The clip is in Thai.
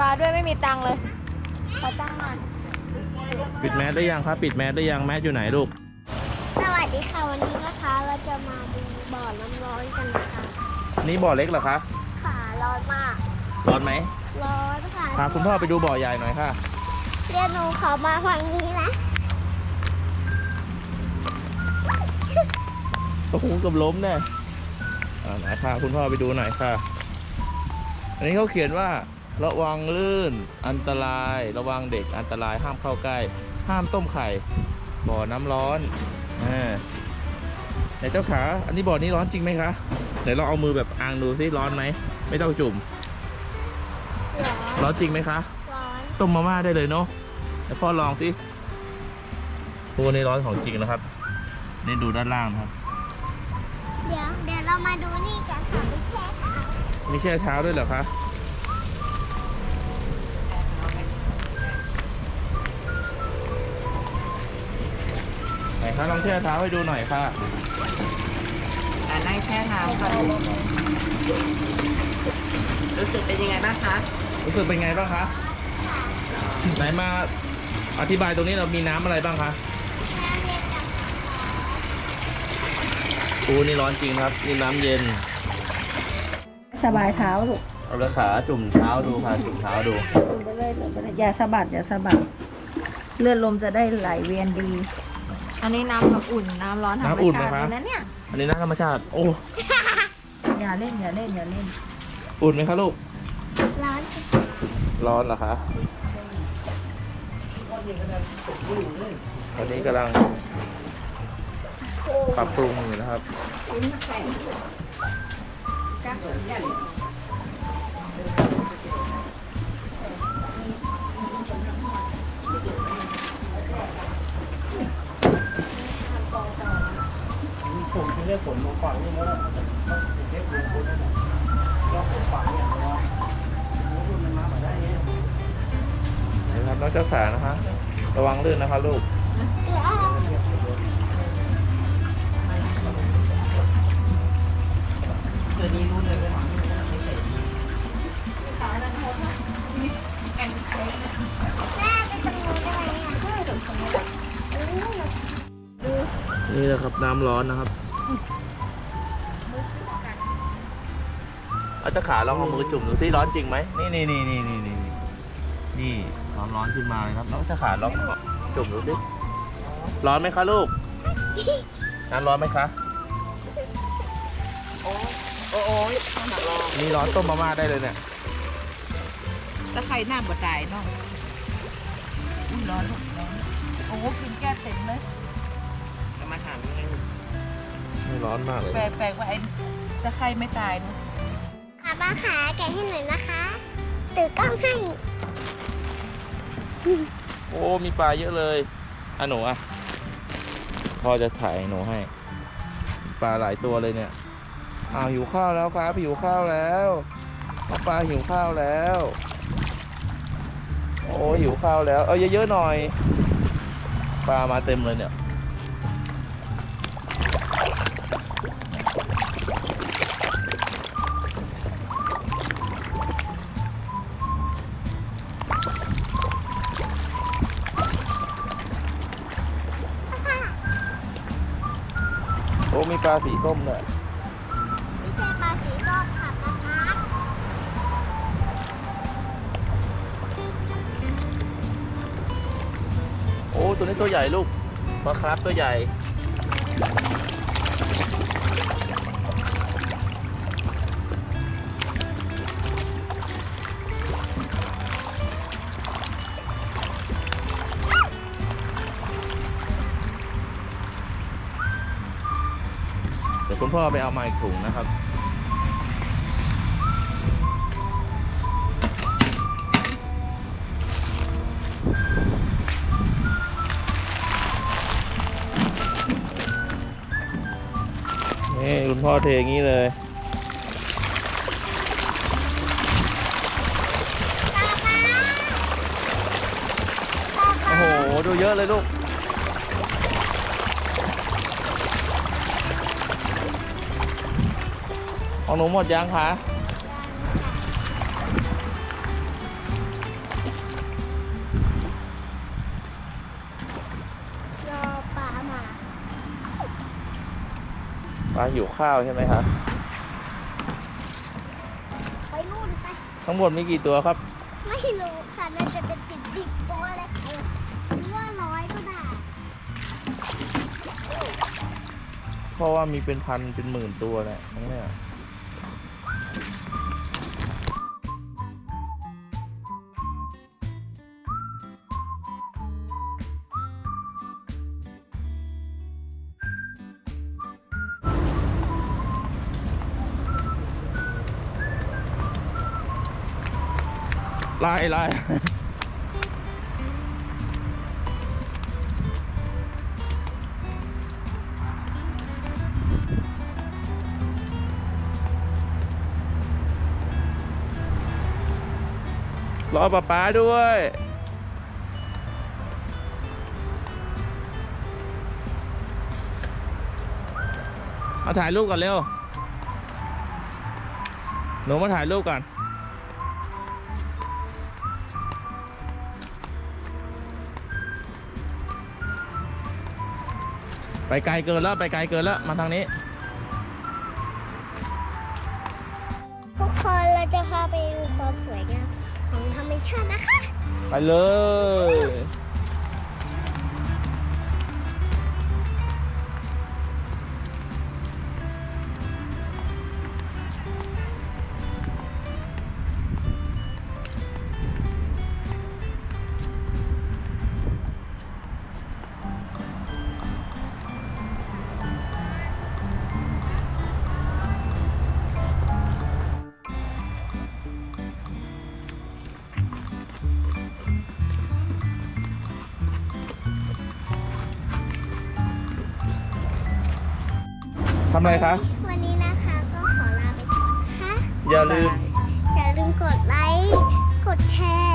ปลาด้วยไม่มีตังค์เลยขอตังค์หน่อยปิดแมสได้ยังครับปิดแมสได้ยังแมสอยู่ไหนลูก สวัสดีค่ะวันนี้นะคะเราจะมาดูบ่อน้ำร้อนกันนะคะนี่บ่อเล็กเหรอคะขาร้อนมาก ร้อนไหมร้อนค่ะพาคุณพ่อไปดูบ่อใหญ่หน่อยค่ะ เรียนหนูเขามาฝั่งนี้นะโอ้โหเกับล้มแน่อ่าไหนพาคุณพ่อไปดูหน่อยค่ะ อันนี้เขาเขียนว่า ระวังลื่น อันตราย ระวังเด็กอันตรายห้ามเข้าใกล้ ห้ามต้มไข่บ่อน้ำร้อนอ่าไหนเจ้าขา อันนี้บ่อนี้ร้อนจริงไหมคะไหนลองเอามือแบบอ่างดูซิร้อนไหมไม่ต้องจุ่ม ร้อนร้อนจริงไหมคะร้อนต้มมาม่าได้เลยเนาะเดี๋ยวพ่อลองสิตัวนี้ร้อนของจริงนะครับ นี่ดูด้านล่างนะครับ เดี๋ยวเดี๋ยวเรามาดูนี่กันค่ะไม่แช่เท้ามีแช่เท้าด้วยเหรอคะ คะลองแช่เท้าให้ดูหน่อยค่ะอ่านั่งแช่น้ำก่อนรู้สึกเป็นยังไงบ้างคะรู้สึกเป็นไงบ้างคะไหนมาอธิบายตรงนี้เรามีน้ำอะไรบ้างคะน้ำเย็นจังอูนี่ร้อนจริงครับนี่น้ำเย็น สบายเท้าลูกเอาละขาจุ่มเท้าดูค่ะจุ่มเท้าดู ลงไปเลยลงไปเลยอย่าสะบัดอย่าสะบัด เลือดลมจะได้ไหลเวียนดี อันนี้น้ำแบบอุ่นน้ำร้อนธรรมน้ำอุ่นไหมชาติคะ เลยนะเนี่ย อันนี้น้ำธรรมชาติ โอ้ อย่าเล่นอย่าเล่นอย่าเล่น อุ่นไหมคะลูก ร้อนร้อนเหรอคะตอนนี้กำลังปรับปรุงอยู่นะครับ เรียกผลมาฝังนี่แล้วเช็คดูคนนั้นก็ผมฝังอย่างนี้ว่าคุณมันมาแบบได้เนี่ยนะครับน้องเจ้าขานะคะ ระวังลื่นนะคะลูกเดี๋ยวนี้รู้เลยว่าไม่ใส่แม่ไปตรงนู้นได้ไหมอะนี่แหละครับน้ำร้อนนะครับ เอาเจ้าขาลองเอามือจุ่มดูซิร้อนจริงไหมนี่นี่นี่นี่นี่นี่นี่ร้อนร้อนขึ้นมาเลยครับน้องเจ้าขาลองจุ่มดูสิร้อนไหมคะลูกน้ำร้อนไหมคะโอ้โอ้โอ้ยข้างหลังรอนี่ร้อนต้มมาม่าได้เลยเนี่ยถ้าใครหน้าบ่ตายเนาะอุ้ยร้อนลูกร้อนโอ้โหกินแก้เต็มเลยจะมาถามยังไง ไม่ร้อนมากเลย แปลกแปลกว่าไอ้จะใครไม่ตายเนอะขาบ้าขาแกะให้หน่อยนะคะตือกล้องให้โอ้มีปลาเยอะเลยอะหนูอะพ่อจะถ่ายให้หนูให้มีปลาหลายตัวเลยเนี่ยอ้าวหิวข้าวแล้วครับหิวข้าวแล้วน้องปลาหิวข้าวแล้ว โอ้หิวข้าวแล้ว เอาเยอะๆหน่อย ปลามาเต็มเลยเนี่ย อ้มีปลาสีส้มเนี่ยไม่ใช่ปลาสีส้มค่ะนะคะโอ้ตัวนี้ตัวใหญ่ลูกปลาคราฟตัวใหญ่ ยวคุณพ่อไปเอามาอีกถุงนะครับนี่คุณพ่อเทอย่างนี้เลยปลาปลาโอ้โห ดูเยอะเลยลูก ของหนูหมดยังคะรอปลามาปลาหิวข้าวใช่ไหมคะไปนู่นไปทั้งหมดมีกี่ตัวครับ ไม่รู้ค่ะน่าจะเป็นสิบสิบตัวเลยค่ะหรือว่าร้อยก็ไดเพราะว่ามีเป็นพันเป็นหมื่นตัวแหละทั้งนี้ ไล่ไล่รอป๊าป๊าด้วยมาถ่ายรูปก่อนเร็ว หนูมาถ่ายรูปก่อน ไปไกลเกินแล้วไปไกลเกินแล้วมาทางนี้ ทุกคนเราจะพาไปดูความสวยงามของธรรมชาตินะคะ ไปเลย ทำอะไรคะ วันนี้นะคะก็ขอลาไปก่อนนะคะอย่าลืม อย่าลืมกดไลค์ กดแชร์